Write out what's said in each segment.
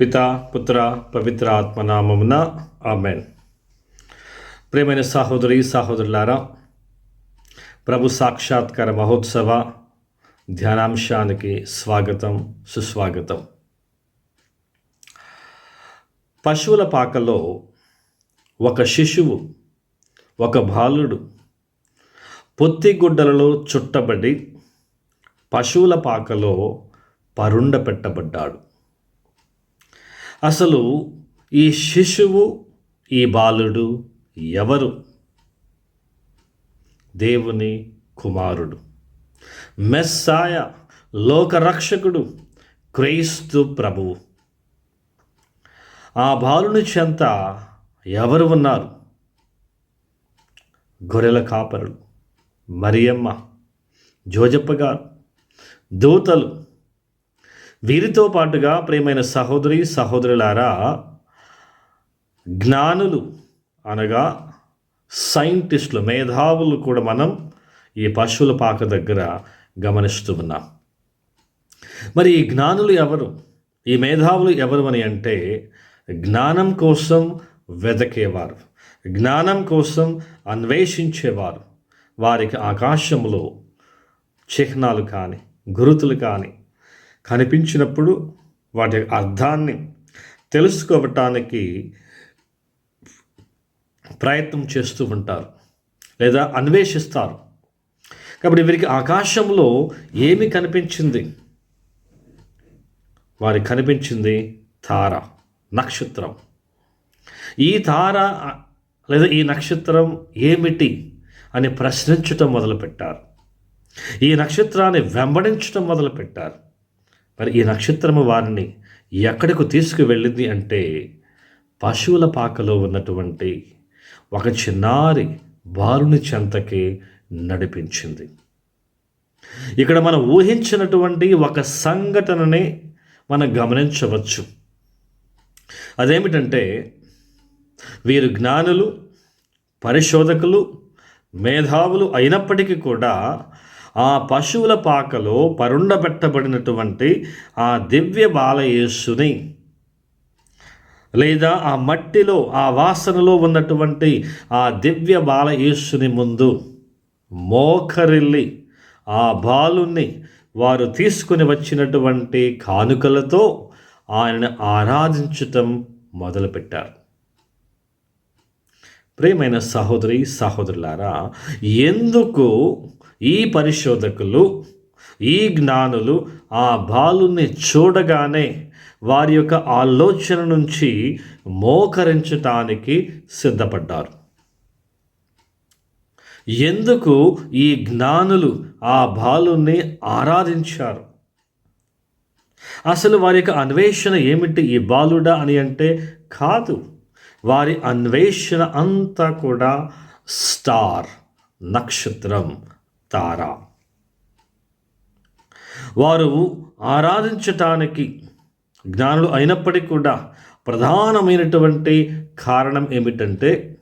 పిత పుత్ర పవిత్ర ఆత్మనామమున ఆమెన్. ప్రేమైన సహోదరి సహోదరులారా ప్రభు సాక్షాత్కార మహోత్సవ ధ్యానాంశానికి స్వాగతం సుస్వాగతం. పశువుల పాకలో ఒక శిశువు ఒక బాలుడు పొత్తిగుడ్డలలో చుట్టబడి పశువుల పాకలో పరుండ పెట్టబడ్డాడు అసలు ఈ శిశువు ఈ బాలుడు ఎవరు? దేవుని కుమారుడు మెస్సాయ లోకరక్షకుడు క్రైస్తు ప్రభువు. ఆ బాలుని చెంత ఎవరు ఉన్నారు? గొర్రెల కాపరులు మరియమ్మ జోజప్ప గారు దూతలు వీరితో పాటుగా ప్రేమైన సహోదరి సహోదరులారా జ్ఞానులు అనగా సైంటిస్టులు మేధావులు కూడా మనం ఈ పశువుల పాక దగ్గర గమనిస్తూ ఉన్నాం. మరి ఈ జ్ఞానులు ఎవరు? ఈ మేధావులు ఎవరు అని అంటే జ్ఞానం కోసం వెదకేవారు జ్ఞానం కోసం అన్వేషించేవారు. వారికి ఆకాశంలో చిహ్నాలు కానీ గురుతులు కానీ కనిపించినప్పుడు వాటి అర్థాన్ని తెలుసుకోవటానికి ప్రయత్నం చేస్తూ ఉంటారు లేదా అన్వేషిస్తారు. కాబట్టి వీరికి ఆకాశంలో ఏమి కనిపించింది? వారికి కనిపించింది తార నక్షత్రం. ఈ తార లేదా ఈ నక్షత్రం ఏమిటి అని ప్రశ్నించటం మొదలుపెట్టారు. ఈ నక్షత్రాన్ని వెంబడించటం మొదలుపెట్టారు. మరి ఈ నక్షత్రము వారిని ఎక్కడికి తీసుకువెళ్ళింది అంటే పశువుల పాకలో ఉన్నటువంటి ఒక చిన్నారి బారుని చెంతకి నడిపించింది. ఇక్కడ మనం ఊహించినటువంటి ఒక సంఘటనని మనం గమనించవచ్చు. అదేమిటంటే వీరు జ్ఞానులు పరిశోధకులు మేధావులు అయినప్పటికీ కూడా ఆ పశువుల పాకలో పరుండబెట్టబడినటువంటి ఆ దివ్య బాలయేసుని లేదా ఆ మట్టిలో ఆ వాసనలో ఉన్నటువంటి ఆ దివ్య బాలయేసుని ముందు మోకరిల్లి ఆ బాలుని వారు తీసుకుని వచ్చినటువంటి కానుకలతో ఆయనను ఆరాధించటం మొదలుపెట్టారు. ప్రేమైన సహోదరి సహోదరులారా ఎందుకు ఈ పరిశోధకులు ఈ జ్ఞానులు ఆ బాలుని చూడగానే వారి యొక్క ఆలోచన నుంచి మోకరించటానికి సిద్ధపడ్డారు. ఎందుకు ఈ జ్ఞానులు ఆ బాలుని ఆరాధించారు? అసలు వారి యొక్క అన్వేషణ ఏమిటి ఈ బాలుడా అని అంటే కాదు. వారి అన్వేషణ అంతా కూడా స్టార్ నక్షత్రం తార. వారు ఆరాధించటానికి జ్ఞానులు అయినప్పటికీ కూడా ప్రధానమైనటువంటి కారణం ఏమిటంటే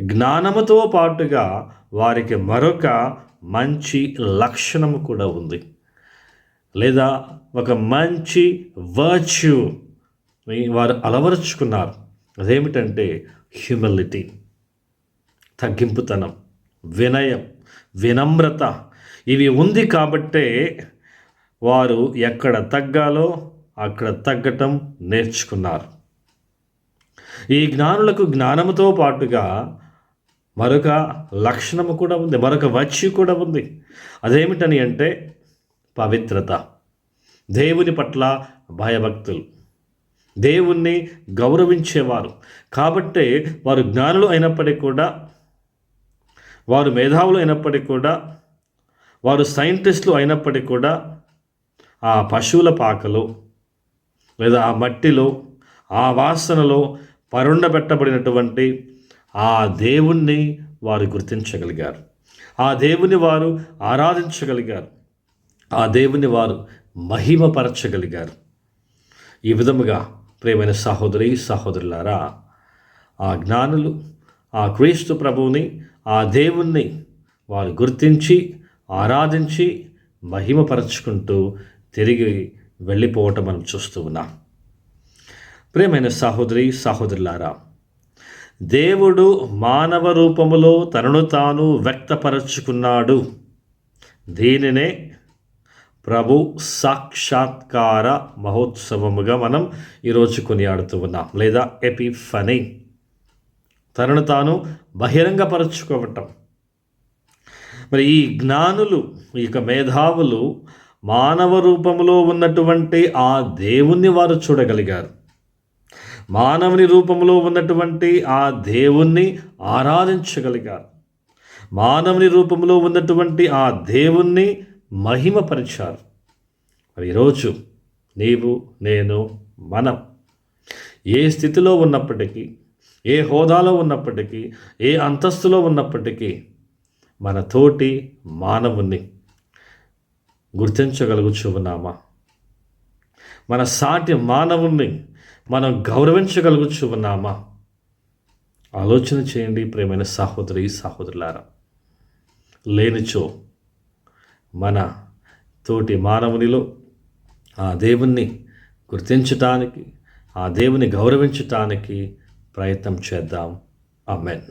జ్ఞానముతో పాటుగా వారికి మరొక మంచి లక్షణము కూడా ఉంది. లేదా ఒక మంచి వర్చ్యూ వారు అలవరుచుకున్నారు. అదేమిటంటే హ్యూమిలిటీ తగ్గింపుతనం వినయం. వినమ్రత. ఇవి ఉంది కాబట్టే వారు ఎక్కడ తగ్గాలో అక్కడ తగ్గటం నేర్చుకున్నారు. ఈ జ్ఞానులకు జ్ఞానముతో పాటుగా మరొక లక్షణము కూడా ఉంది మరొక వచ్చి కూడా ఉంది. అదేమిటని అంటే పవిత్రత. దేవుని పట్ల భయభక్తులు. దేవుణ్ణి గౌరవించేవారు. కాబట్టే వారు జ్ఞానులు అయినప్పటికీ కూడా వారు మేధావులు అయినప్పటికీ కూడా వారు సైంటిస్టులు అయినప్పటికీ కూడా ఆ పశువుల పాకలో లేదా ఆ మట్టిలో ఆ వాసనలో పరుండబెట్టబడినటువంటి ఆ దేవుణ్ణి వారు గుర్తించగలిగారు. ఆ దేవుని వారు ఆరాధించగలిగారు. ఆ దేవుని వారు మహిమపరచగలిగారు. ఈ విధముగా ప్రియమైన సహోదరి సహోదరులారా ఆ జ్ఞానులు ఆ క్రీస్తు ప్రభువుని ఆ దేవుణ్ణి వారు గుర్తించి ఆరాధించి మహిమపరచుకుంటూ తిరిగి వెళ్ళిపోవటం మనం చూస్తూ ఉన్నాం. ప్రేమైన సహోదరి సహోదరులారా దేవుడు మానవ రూపములో తనను తాను వ్యక్తపరచుకున్నాడు. దీనినే ప్రభు సాక్షాత్కార మహోత్సవముగా మనం ఈరోజు కొనియాడుతూ ఉన్నాం. లేదా ఎపిఫనీ. తనను తాను బహిరంగపరచుకోవటం. మరి ఈ జ్ఞానులు ఈ యొక్క మేధావులు మానవ రూపంలో ఉన్నటువంటి ఆ దేవుణ్ణి వారు చూడగలిగారు. మానవుని రూపంలో ఉన్నటువంటి ఆ దేవుణ్ణి ఆరాధించగలిగారు. మానవుని రూపంలో ఉన్నటువంటి ఆ దేవుణ్ణి మహిమపరిచారు. మరి ఈరోజు నీవు నేను మనం ఏ స్థితిలో ఉన్నప్పటికీ ఏ హోదాలో ఉన్నప్పటికీ ఏ అంతస్తులో ఉన్నప్పటికీ మన తోటి మానవుణ్ణి గుర్తించగలుగుచు ఉన్నామా మన సాటి మానవుణ్ణి మనం గౌరవించగలుగుచు ఉన్నామా ఆలోచన చేయండి ప్రేమైన సహోదరి సహోదరులారా. లేనిచో మన తోటి మానవునిలో ఆ దేవుణ్ణి గుర్తించటానికి ఆ దేవుని గౌరవించటానికి ప్రయత్నం చేద్దాం. అమెన్